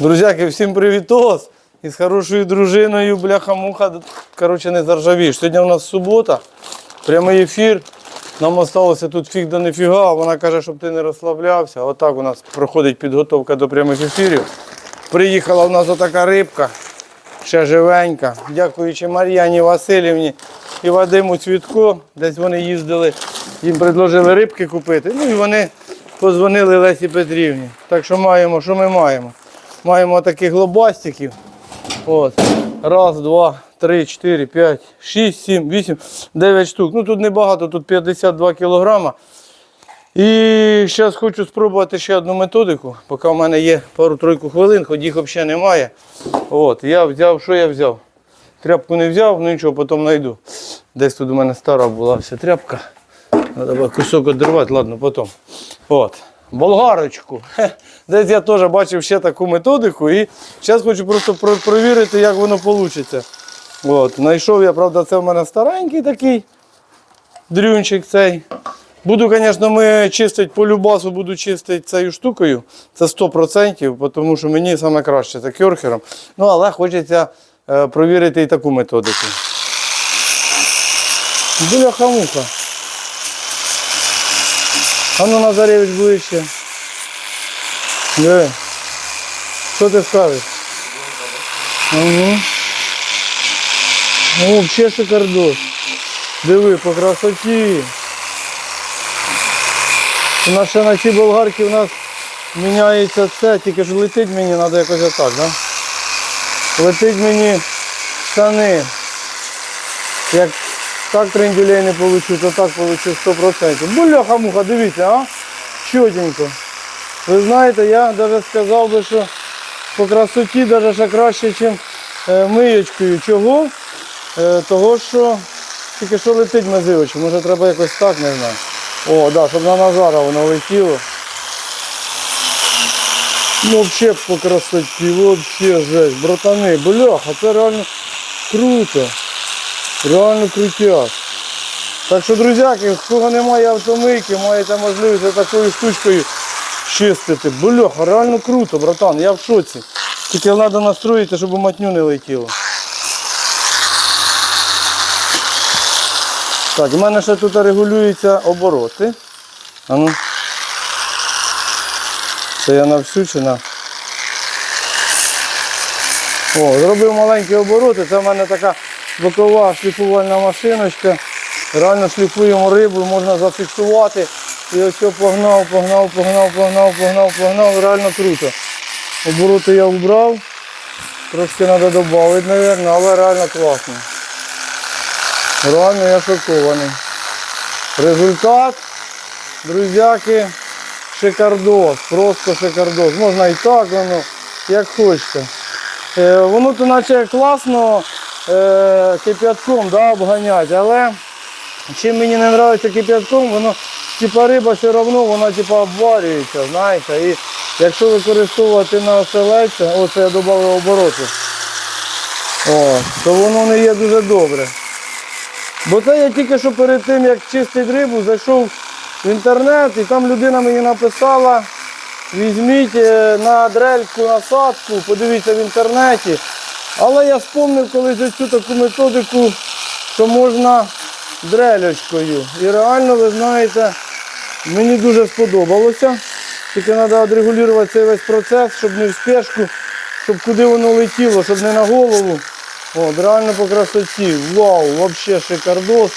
Друзяки, всім привітос! І з хорошою дружиною, бляха-муха, коротше, не заржавієш. Сьогодні у нас субота, прямий ефір. Нам осталося тут фіг до нефіга. Вона каже, щоб ти не розслаблявся. Отак у нас проходить підготовка до прямих ефірів. Приїхала у нас отака рибка, ще живенька. Дякуючи Мар'яні Васильівні і Вадиму Цвітко. Десь вони їздили, їм предложили рибки купити. Ну і вони позвонили Лесі Петрівні. Так що маємо, що ми маємо? Маємо таких глобастиків. От. Раз, два, три, чотири, п'ять, шість, сім, вісім, дев'ять штук. Ну тут небагато, тут 52 кілограма. І зараз хочу спробувати ще одну методику, поки в мене є пару-тройку хвилин, хоч їх взагалі немає. От, я взяв, що я взяв? Тряпку не взяв, ну нічого, потім знайду. Десь тут у мене стара була вся тряпка. Треба кусок відривати, ладно, потім. От. Болгарочку. Десь я теж бачив ще таку методику і зараз хочу просто провірити, як воно вийде. От. Знайшов я, правда, це в мене старенький такий дрюнчик цей. Буду, звісно, ми чистити по любасу, буду чистити цією штукою. Це 100%, тому що мені саме краще це кьорхером. Ну, але хочеться е, провірити і таку методику. Бляха-муха. А ну Назаревич ближче. Диви. Що ти скажеш? Угу. О, взагалі шикардос. Диви, по красоті. У нас ще на цій болгарці у нас міняється це, тільки ж летить мені, треба якось отак, да? Летить мені штани. Як так трендюлей не получу, то так получу 100%. Бляха муха, дивіться, а? Чотенько. Ви знаєте, я навіть сказав би, що по красоті навіть ще краще, ніж миєчкою. Чого? Е, того, що тільки що летить мазивочі. Може треба якось так, не знаю. О, да, щоб на Назара воно летіло. Ну, взагалі по красоті, взагалі жесть. Братани, бляха, це реально круто. Реально крутяк. Так що, друзяки, в кого немає автомийки, маєте можливість такою штучкою чистити. Бляха, реально круто, братан, я в шоці. Тільки треба настроїти, щоб матню не летіло. Так, у мене ще тут регулюються обороти. А ну. Це я на всю чи на. О, зробив маленькі обороти. Це в мене така бокова шліфувальна машиночка. Реально шліфуємо рибу, можна зафіксувати. І ось погнав, погнав, погнав, погнав, погнав, погнав. Реально круто. Обороти я вбрав. Трошки треба додати, мабуть, але реально класно. Реально я шокований. Результат, друзяки, шикардос, просто шикардос. Можна і так, воно, як хочете. Е, воно то наче класно е, кип'ятком да, обганяти, але чим мені не подобається кип'ятком, воно типа риба все одно вона типа обварюється, знаєте. І якщо використовувати на оселедця, оце я додав обороти, то воно не є дуже добре. Бо це я тільки що перед тим, як чистити рибу, зайшов в інтернет і там людина мені написала, візьміть е, на дрельку насадку, подивіться в інтернеті. Але я спомнив колись ось цю таку методику, що можна дрелечкою. І реально, ви знаєте, мені дуже сподобалося. Тільки треба відрегулювати цей весь процес, щоб не в спешку, щоб куди воно летіло, щоб не на голову. От, реально по красоті. Вау, вообще шикардос.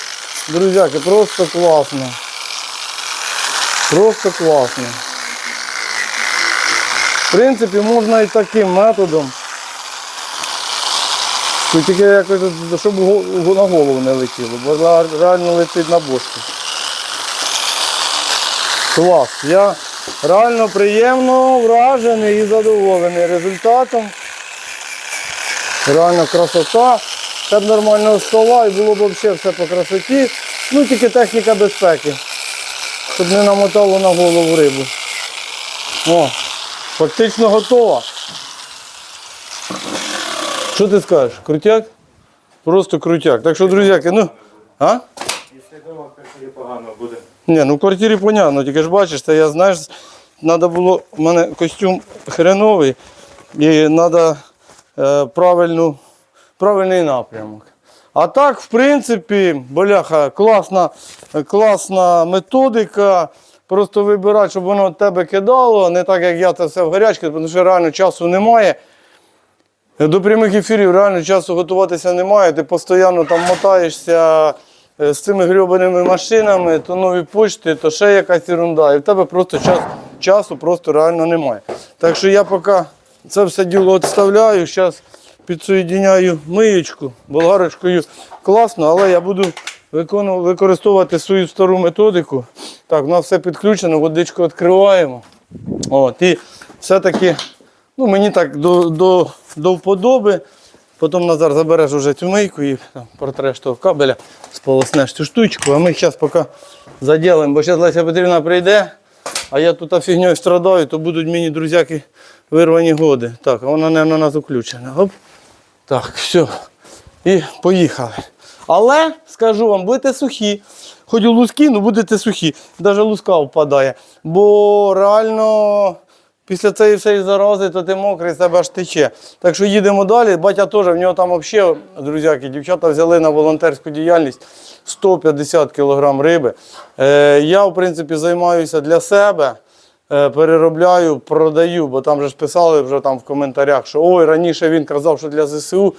Друзяки, просто класно. Просто класно. В принципі, можна і таким методом. Тільки якось, щоб на голову не летіло, бо реально летить на бошку. Клас. Я реально приємно вражений і задоволений результатом. Реально красота. Це б нормального стола і було б взагалі все по красоті. Ну тільки техніка безпеки. Щоб не намотало на голову рибу. О, фактично готова. Що ти скажеш? Крутяк? Просто крутяк. Так що, друзяки, ну. А? Якщо вдома в квартирі погано буде. Ні, ну в квартирі понятно, тільки ж бачиш, це я знаєш, треба було, у мене костюм хреновий, І треба е, правильну, правильний напрямок. А так, в принципі, боляха, класна, класна методика. Просто вибирати, щоб воно від тебе кидало, не так, як я це все в гарячці, тому що реально часу немає. До прямих ефірів реально часу готуватися немає. Ти постійно там мотаєшся е, з цими грьобаними машинами, то нові почти, то ще якась ерунда. І в тебе просто час, часу просто реально немає. Так що я поки це все діло відставляю, зараз підсоєдиняю миючку, болгарочкою класно, але я буду використовувати свою стару методику. Так, у нас все підключено, водичку відкриваємо. От, і все-таки Ну, мені так до, до, до вподоби. Потім Назар забереш вже цю мийку і там, протреш того кабеля, сполоснеш цю штучку, а ми зараз поки заділимо. Бо зараз Леся Петрівна прийде, а я тут фігньою страдаю, то будуть мені друзяки вирвані годи. Так, а вона на нас включена. Оп. Так, все. І поїхали. Але скажу вам, будете сухі. Хоч і луски, ну будете сухі. Навіть луска впадає. Бо реально після цієї всієї зарази, то ти мокрий, з тебе аж тече. Так що їдемо далі. Батя теж, в нього там взагалі, друзяки, дівчата взяли на волонтерську діяльність 150 кг риби. Е, я, в принципі, займаюся для себе. Е, переробляю, продаю, бо там же ж писали вже там в коментарях, що ой, раніше він казав, що для ЗСУ.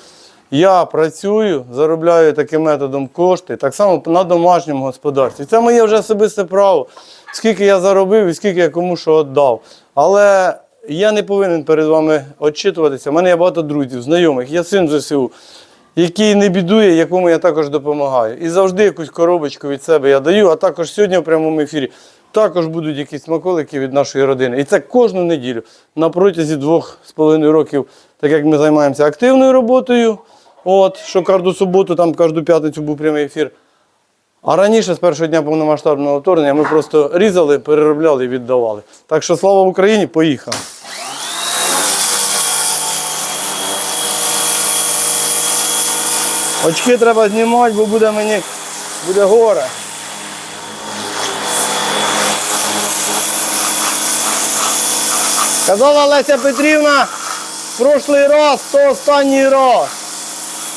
Я працюю, заробляю таким методом кошти, так само на домашньому господарстві. Це моє вже особисте право, скільки я заробив і скільки я кому що віддав. Але я не повинен перед вами відчитуватися. У мене є багато друзів, знайомих, я син ЗСУ, який не бідує, якому я також допомагаю. І завжди якусь коробочку від себе я даю, а також сьогодні в прямому ефірі також будуть якісь смаколики від нашої родини. І це кожну неділю на протязі двох з половиною років, так як ми займаємося активною роботою. От, що кожну суботу, там кожну п'ятницю був прямий ефір. А раніше, з першого дня повномасштабного вторгнення, ми просто різали, переробляли і віддавали. Так що слава Україні, поїхали. Очки треба знімати, бо буде мені буде горе. Казала Леся Петрівна, прошлий раз, то останній раз.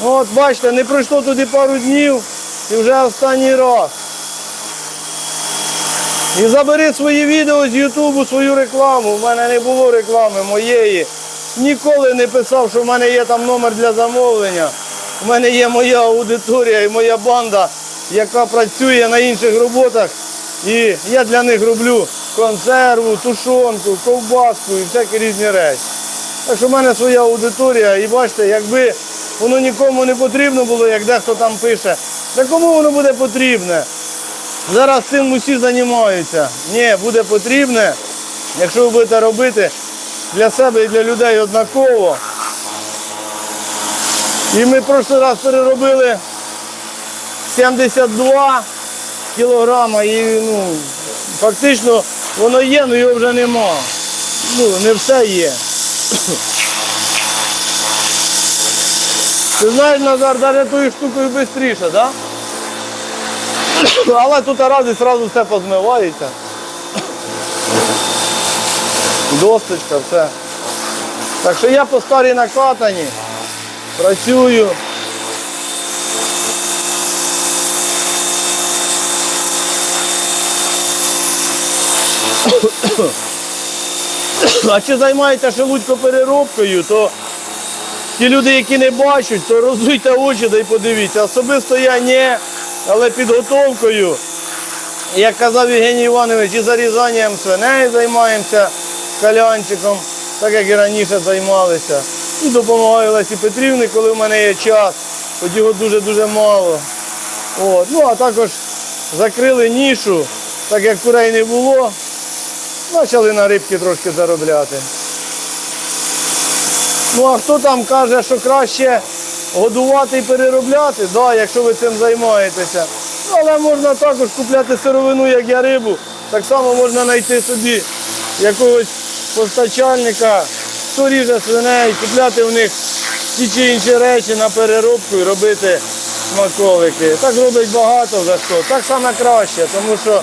Ну, От бачите, не пройшло туди пару днів і вже останній раз. І забери свої відео з Ютубу, свою рекламу. У мене не було реклами моєї. Ніколи не писав, що в мене є там номер для замовлення. У мене є моя аудиторія і моя банда, яка працює на інших роботах. І я для них роблю консерву, тушонку, ковбаску і всякі різні речі. Так що в мене своя аудиторія, і бачите, якби воно нікому не потрібно було, як дехто там пише, та кому воно буде потрібне? Зараз цим усі займаються. Ні, буде потрібне, якщо ви будете робити для себе і для людей однаково. І ми прошлий раз переробили 72 кілограма і ну, фактично воно є, але його вже нема. Ну, не все є. Ти знаєш, Назар, навіть тою штукою швидше? Да? Але тут раз і одразу все позмивається. Досточка, все. Так що я по старій накатані, працюю. А чи займаєтеся шелудько-переробкою, то ті люди, які не бачать, то роздуйте очі да й подивіться. Особисто я ні, але підготовкою, як казав Євгеній Іванович, і зарізанням свиней займаємося калянчиком, так як і раніше займалися. І допомагаю Лесі Петрівні, коли в мене є час, хоч його дуже-дуже мало. От. Ну, а також закрили нішу, так як курей не було, почали на рибки трошки заробляти. Ну а хто там каже, що краще годувати і переробляти, да, якщо ви цим займаєтеся. Ну, але можна також купляти сировину, як я рибу. Так само можна знайти собі якогось постачальника, хто ріже свиней, купляти в них ті чи інші речі на переробку і робити смаколики. Так робить багато вже хто. Так саме краще, тому що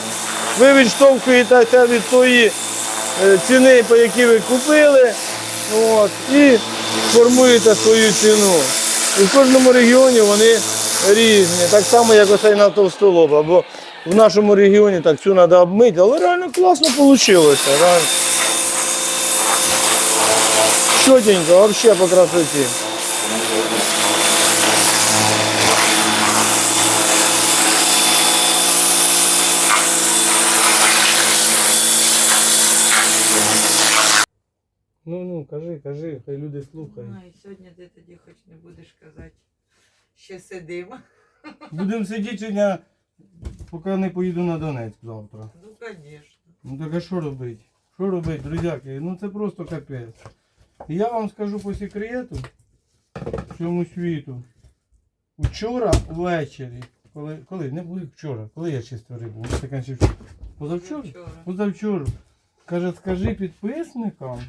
ви відштовхуєтеся від тої е, ціни, по якій ви купили. От, і формуєте свою ціну. І в кожному регіоні вони різні. Так само, як оцей на товстолоба. Бо в нашому регіоні так цю треба обмити, але реально класно вийшло. Чотенько, взагалі по красоті. Ну ну, кажи, кажи, хай люди слухають. Ай, сьогодні ти тоді хоч не будеш казати, що сидимо. Будемо сидіти сьогодні, поки не поїду на Донецьк завтра. Ну, звісно. Ну так а що робити? Що робити, друзяки? Ну це просто капець. І я вам скажу по секрету всьому світу. Вчора ввечері, коли, коли, не були вчора, коли я чистив рибу, позавчора? Вчора. Позавчора. Каже, скажи підписникам,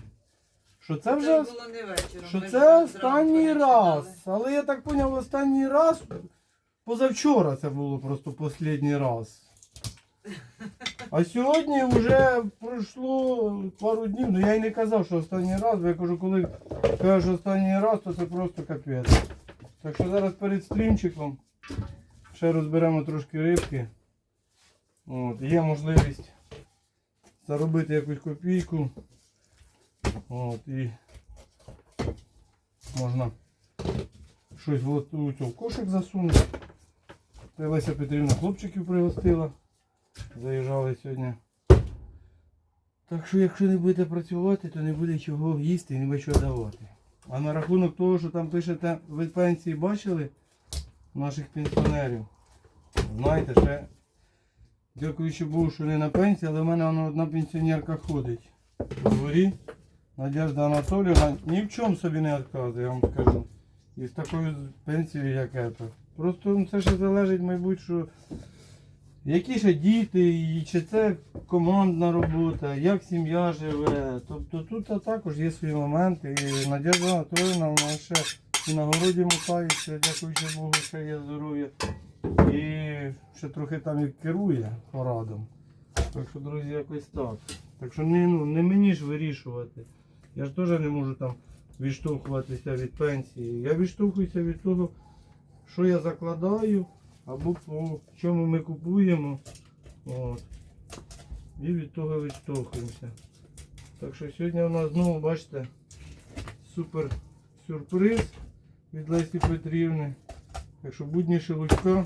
що це вже було не вечором. що ми це останній зранку раз. починали. Але я так зрозумів, останній раз. Позавчора це було просто останній раз. А сьогодні вже пройшло пару днів, ну я й не казав, що останній раз, бо я кажу, коли кажеш останній раз, то це просто капець. Так що зараз перед стрімчиком ще розберемо трошки рибки. От, є можливість заробити якусь копійку. От, і можна щось в у цю кошик засунути. Та Леся Петрівна хлопчиків пригостила. Заїжджали сьогодні. Так що якщо не будете працювати, то не буде чого їсти і не буде чого давати. А на рахунок того, що там пишете, ви пенсії бачили наших пенсіонерів. Знаєте, ще дякуючи Богу, що не на пенсії, але в мене вона одна пенсіонерка ходить у дворі. Надежда Анатоліївна ні в чому собі не відказує, я вам скажу. І з такою пенсією, як це. Просто ну, це ще залежить, мабуть, що які ще діти, чи це командна робота, як сім'я живе. Тобто тут також є свої моменти. І Надежда Анатоліївна вона ще і на городі мотається, дякуючи Богу, ще є здоров'я. І ще трохи там і керує порадом. Так що, друзі, якось так. Так що не, ну, не мені ж вирішувати. Я ж теж не можу там відштовхуватися від пенсії. Я відштовхуюся від того, що я закладаю, або по чому ми купуємо. От. І від того відштовхуємося. Так що сьогодні у нас знову, бачите, супер сюрприз від Лесі Петрівни. Так що будні шелудька.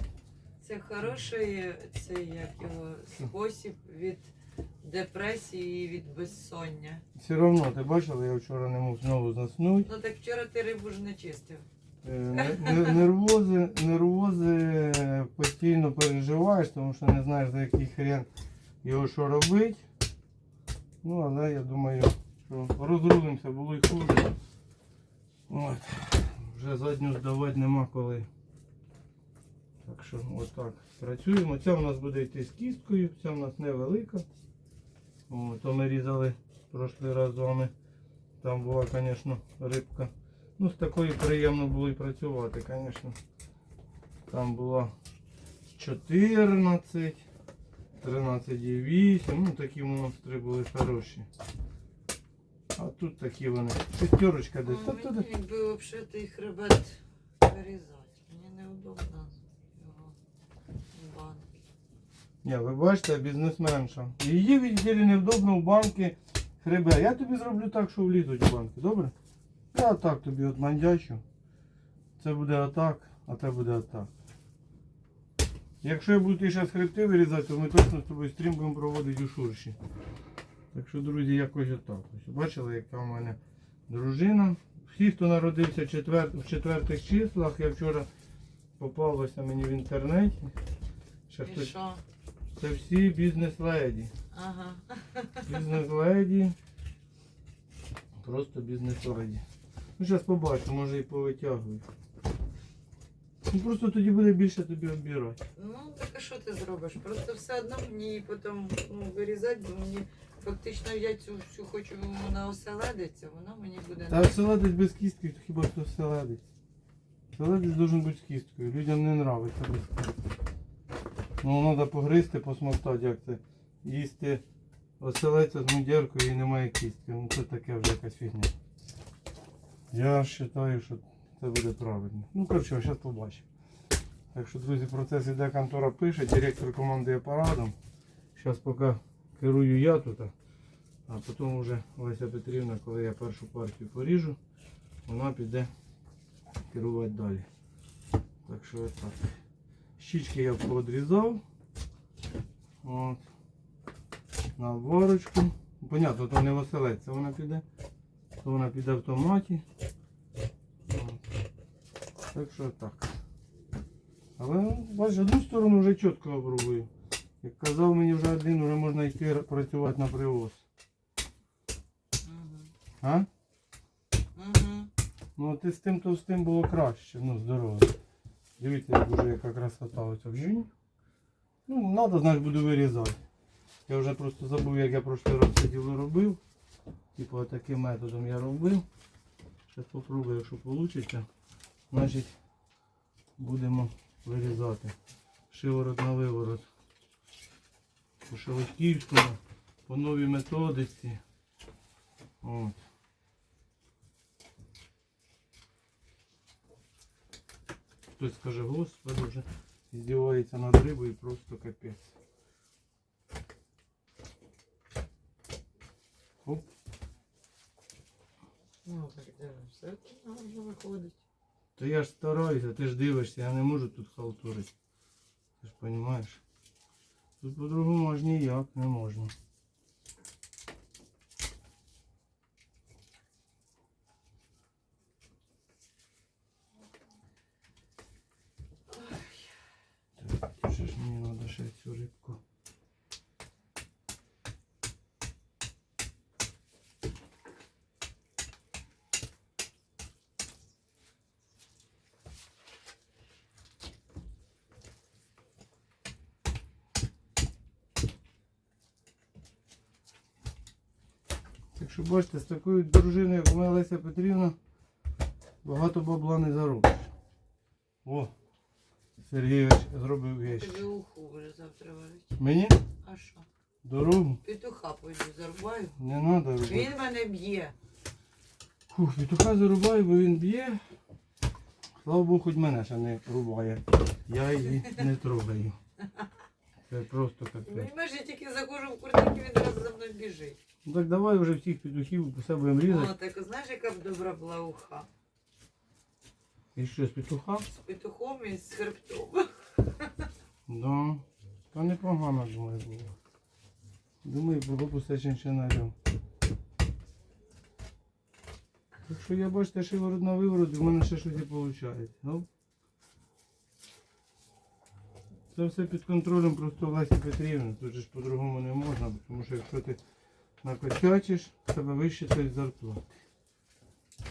Це хороший це як його спосіб від депресії від безсоння. Все одно, ти бачила, я вчора не мог знову заснути. Ну так вчора ти рибу ж не чистив. Е, не- не- Нервози, нервози постійно переживаєш, тому що не знаєш за який хрен його що робити. Ну, але я думаю, що розрулимося, було й хуже. От. Вже задню здавати нема коли. Так що отак працюємо. Ця у нас буде йти з кісткою, ця у нас невелика. То ми різали прошлий раз з вами. Там була, звісно, рибка. Ну, з такою приємно було і працювати, звісно. Там було 14, 13,8, ну такі монстри були хороші. А тут такі вони. Шестерочка десь. Ну, мені якби взагалі хребет вирізати. Мені неудобно його в банки. Ні, ви бачите, бізнесменша. Її відділі невдобно в банки хребе. Я тобі зроблю так, що влізуть в банки, добре? Я так тобі от мандячу. Це буде отак, а це буде отак. Якщо я буду ті ще з хребти вирізати, то ми точно з тобою стрім будемо проводити у шурші. Так що, друзі, якось отак. Ось бачили, яка в мене дружина. Всі, хто народився четвер... в четвертих числах, я вчора попалося мені в інтернеті. Ще І хтось що? Це всі бізнес-леді. Ага. Бізнес-леді. Просто бізнес-леді. Ну зараз побачу, може і повитягую. Ну просто тоді буде більше тобі обірати. Ну, так а що ти зробиш? Просто все одно мені потім ну, вирізати, бо мені фактично я цю всю хочу на оселедиця, воно мені буде Та оселедець без кістки, то хіба хто оселедець? Оселедець должен бути з кісткою. Людям не нравиться без кістки. Ну треба погризти, посмоктати, як це. Їсти оселедця з мудіркою і немає кістки. Ну це таке вже якась фігня. Я вважаю, що це буде правильно. Ну, коротше, зараз побачимо. Так що, друзі, процес іде, контора пише, директор командує парадом. Зараз поки керую я тут, а потім вже Леся Петрівна, коли я першу партію поріжу, вона піде керувати далі. Так що так. Щічки я поодрізав. От. На варочку. Понятно, то не оселеться вона піде. То вона піде в томаті. От. Так що так. Але бачиш, одну сторону вже чітко обрубую. Як казав мені вже один, вже можна йти працювати на привоз. Угу. А? Угу. Ну ти з тим то з тим було краще, ну здорово. Дивіться, як вже яка красота оця вжинь. Ну, треба, знаєш, буду вирізати. Я вже просто забув, як я прошлий раз це діло робив. Типу таким методом я робив. Зараз спробую, якщо вийде. Значить будемо вирізати. Шиворот на виворот. По Шелудьківському, по новій методиці. От. Хтось скаже, господи, вже здівається над рибою просто капець. Оп. Ну, так де все тут виходить. Та я ж стараюся, ти ж дивишся, я не можу тут халтурити. Ти ж розумієш? Тут по-другому аж ніяк не можна. Що бачите, з такою дружиною, як у мене Леся Петрівна, багато бабла не заробиш. О, Сергійович зробив вещь. Тобі уху вже завтра варить. Мені А що? дорогу Петуха пойду зарубаю. не треба робити. Він мене б'є. Фух, петуха зарубаю, бо він б'є. Слава Богу, хоч мене ще не рубає. Я її не трогаю. Це просто капець. Понимаєш, я тільки заходжу в курник, він раз за мною біжить. Ну так давай вже всіх петухів по себе будемо О, різати. так знаєш, яка б добра була уха. І що, з петуха? З петухом і з хребтом. Да. Та непогано, думаю, було. Думаю, було б усе чинчинарем. Так що я бачите, шиворот на виворот, в мене ще щось і виходить. Ну, це все під контролем просто Лесі Петрівни. Тут же ж по-другому не можна, тому що якщо ти накосячиш, тебе вищитають зарплати.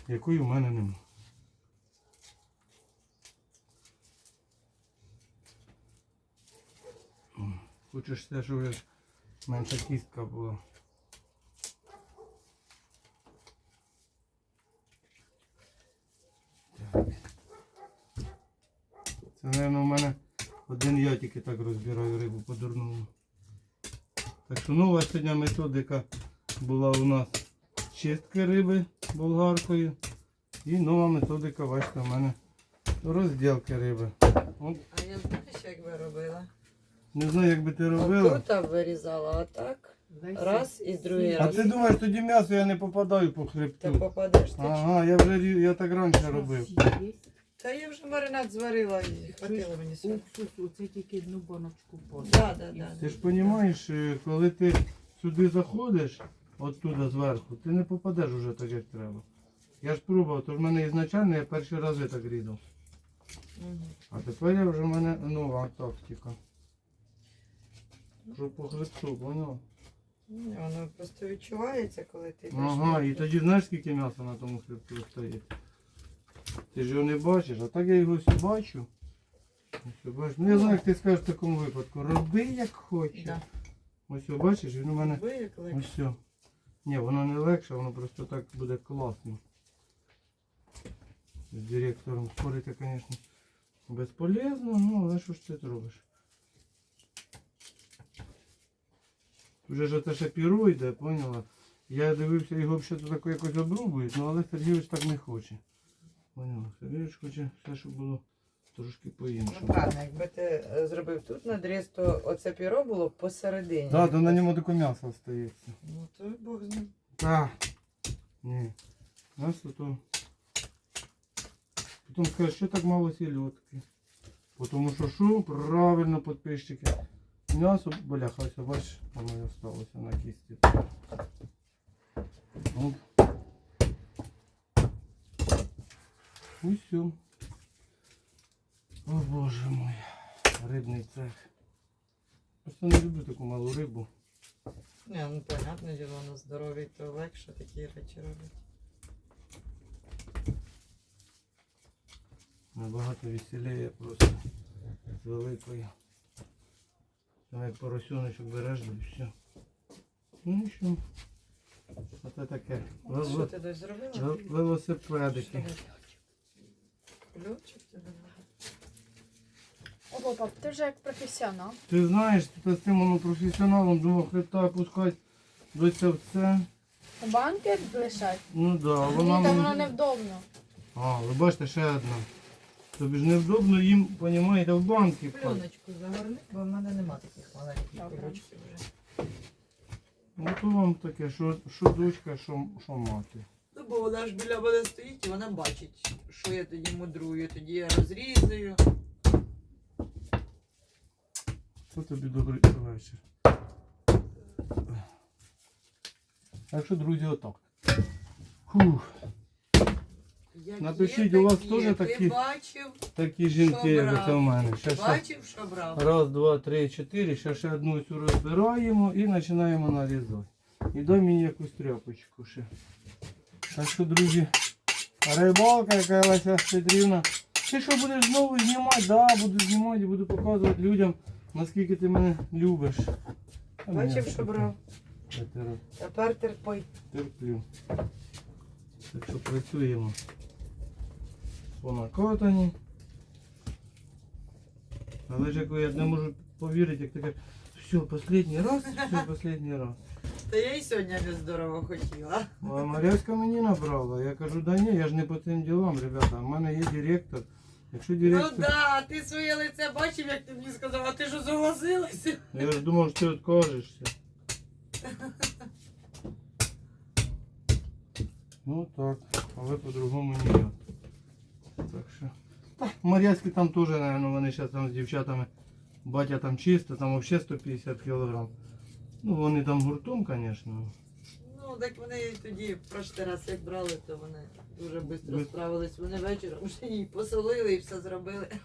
Якої в мене немає. Хочеш все, щоб менша кістка була. Це, мабуть, у мене один я тільки так розбираю рибу по-дурному. Так що нова сьогодні методика була у нас чистки риби болгаркою. І нова методика, бачите, у мене розділки риби. От, А я знаєш, як би робила? не знаю, як би ти робила. Тут вирізала, а так. Раз і другий А раз. ти думаєш, тоді м'ясо я не попадаю по Ти хребту. попадеш ти. Ага, я вже рі- я так раніше робив. Та я вже маринад зварила і хватило мені сюди. Уксус, оце тільки одну баночку подав. Да, да, да. Ти ж розумієш, коли ти сюди заходиш, оттуда зверху, ти не попадеш уже так, як треба. Я ж пробував, то в мене ізначально я перші рази так різав. Мгм. А тепер я вже в мене нова тактика. Що по хребту, поняв? Ні, Воно просто відчувається, коли ти йдеш. Ага, і тоді знаєш, скільки м'яса на тому хребту стоїть. Ти ж його не бачиш, а так я його всі бачу. Ось, бачиш. Ну я знаю, як ти скажеш в такому випадку. Роби як хочеш. Да. Ось бачиш, він у мене Ви як легше. ось все. Ні, воно не легше, воно просто так буде класно. З директором спорити, звісно, безполезно, ну але що ж ти робиш? Вже ж те ще піру йде, поняла? Я дивився, його взагалі якось обрубують, ну але Сергійович так не хоче. Поняв, Сергійович хоче все, щоб було трошки Ну по-іншому. правильно, якби ти е, зробив тут надріз, то оце піро було посередині. Так, то на ньому таке м'ясо остається. Ну то Бог з ним. Так. Ні. М'ясо то. Потім скажеш, що так мало сільотки. Тому що що? Правильно, підписчики. М'ясо, бляха, ось бачиш, воно і осталося на кісті. Оп. Все. О боже мой. Рибний цех. Просто не люблю таку малу рибу. Не, ну понятне діло, на здоров'я то легше такі речі робити. Набагато веселіє просто з великою. Там як поросеночок береш, да і все. Ну що? Оце таке. Що ти десь зробила? ве- Велосипедики. Ключик тебе. Ого, пап, ти вже як професіонал. Ти знаєш, ти з цим воно професіоналом думав хребта опускати до це в це. У банки лишать. Ну да, Мені вона. там воно невдобно. А, ви бачите, ще одна. Тобі ж невдобно їм, понімаєте, в банки. Пленочку загорни, бо в мене нема таких маленьких Добре. вже. Ну то вам таке, що, що дочка, що, що мати. Бо вона ж біля мене стоїть і вона бачить, що я тоді мудрую, тоді я розрізаю. Це тобі добрий вечір. Так що, друзі, отак. Фух, Які Напишіть, у вас такі? теж Ти такі- бачив, такі жінки, Що як брав? оце в мене. Ще, ще. бачив, що брав. Раз, два, три, чотири. Ще ще одну цю розбираємо і починаємо нарізати. І дай мені якусь тряпочку ще. Так що, друзі, рибалка, яка Леся Петрівна. Ти що будеш знову знімати? Да, буду знімати і буду показувати людям, наскільки ти мене любиш. А Бачив, що брав. Тепер Тепер терпи. терплю. Так що працюємо по накатанні. Але ж як я не можу повірити, як таке, все, останній раз, все, останній раз. Та я і сьогодні не здорово хотіла. А Марязька мені набрала. Я кажу, да ні, я ж не по цим ділам, ребята. У мене є директор. Якщо директор... Ну да, ти своє лице бачив, як ти мені сказав, а ти що согласилася? Я ж думав, що ти відкажешся. Ну так, але по-другому ніяк. Так що. Та, там теж, наверное, вони зараз там з дівчатами. Батя там чисто, там взагалі 150 кг. Ну вони там гуртом, звісно. Ну, так вони тоді тоді прошлий раз як брали, то вони дуже швидко справились. Вони вечором вже її посолили і все зробили.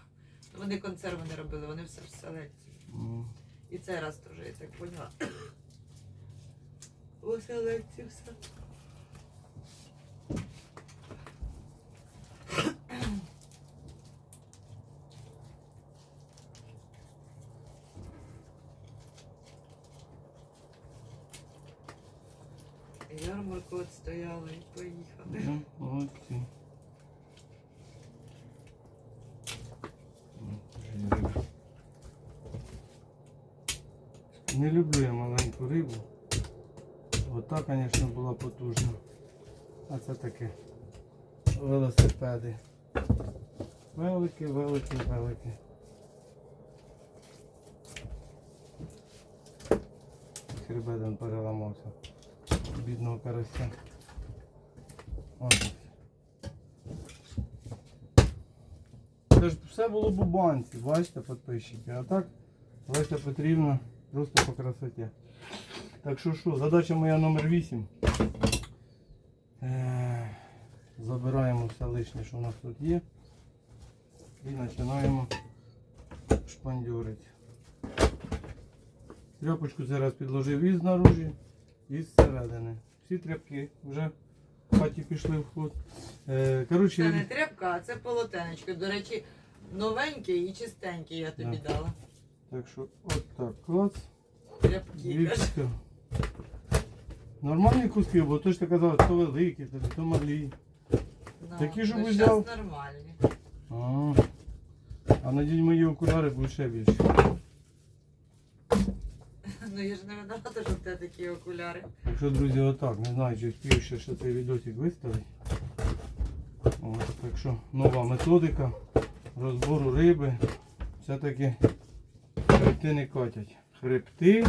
Вони консерви не робили, вони все в селекції. Mm. І цей раз теж, я так поняла. У селекції все. Ярмарку відстояли і поїхали. Ну, молодці. Ну, жирик. Не люблю я маленьку рибу. Ота, звісно, була потужна. А це таке велосипеди. Великі, великі, великі. Хребет переламався. Бідного карася. Це ж все було б у банці, бачите, підписчики. А так, Леся Петрівна просто по красоті. Так що що, задача моя номер 8. Забираємо все лишнє, що у нас тут є. І починаємо шпандюрити. Тряпочку зараз підложив і знаружі, і зсередини. Всі тряпки вже в хаті пішли в ход. Е, Це не тряпка, а це полотенечко. До речі, новеньке і чистеньке я тобі Да. дала. Так що от так. Тряпки. Дивіться. Нормальні куски, бо ти ж ти казав, то великі, то, то малі. Ну, Такі ж ну, ви щас взяв? нормальні. А, а надіть мої окуляри будуть ще більше. Ну я ж не винувата, що в тебе такі окуляри. Так що, друзі, отак, не знаю, чи встиг ще, ще цей відосик виставити. От, так що нова методика розбору риби. Все-таки хребти не катять. Хребти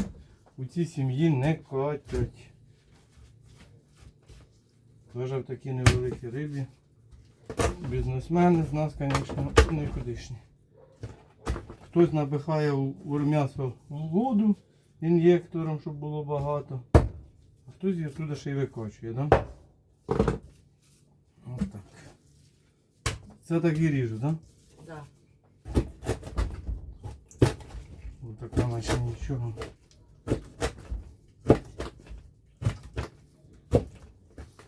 у цій сім'ї не катять. Лежав такі невеликі рибі. Бізнесмени з нас, звісно, нікудишні. Хтось набихає м'ясо в воду ін'єктором, щоб було багато. А хтось її туди ще й викочує, да? Ось так. Це так і ріжу, да? Да. Ось така наче нічого.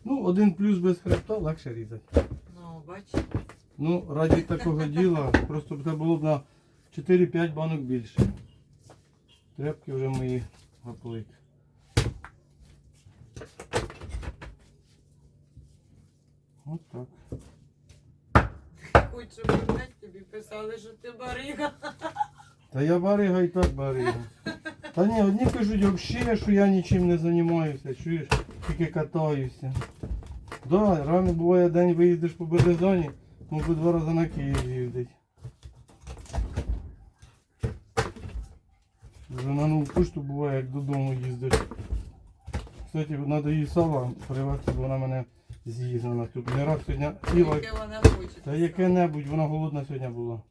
Ну, один плюс без хребта легше різати. Ну, бач. Ну, раді такого діла, просто б це було б на 4-5 банок більше. Тряпки вже мої гаплик. От так. Хоч щоб тобі писали, що ти барига. Та я барига і так барига. Та ні, одні кажуть взагалі, що я нічим не займаюся, чуєш, тільки катаюся. Да, реально буває день виїздиш по Березані, можу два рази на Київ їздить. Вже на нову пошту буває, як додому їздиш. Кстати, треба їй сала привезти, бо вона мене з'їсть на наступний раз сьогодні. Та яке-небудь, вона голодна сьогодні була.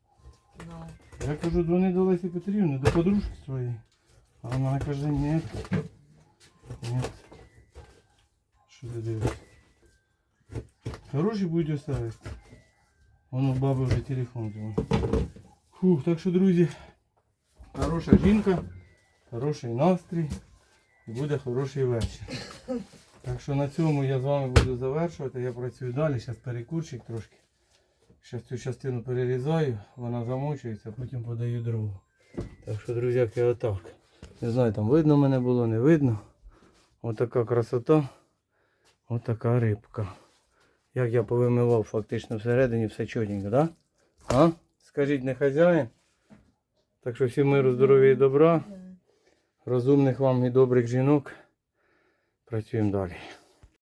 Ну. Я кажу, дзвони до Лесі Петрівни, до подружки своєї. А вона каже, ні. Ні. Що ти дивишся? Хороший будь оставити. Воно в баби вже телефон дзвонить. Фух, так що, друзі, хороша жінка, хороший настрій і буде хороший вечір. Так що на цьому я з вами буду завершувати. Я працюю далі, зараз перекурчик трошки. Зараз цю частину перерізаю, вона замочується, потім подаю другу. Так що, друзяки, отак. Не знаю, там видно мене було, не видно. Отака красота. Отака рибка. Як я повимивав фактично всередині все чотенько, да? А? Скажіть, не хазяїн? Так що всім миру, здоров'я і добра. Розумних вам і добрих жінок. Працюємо далі.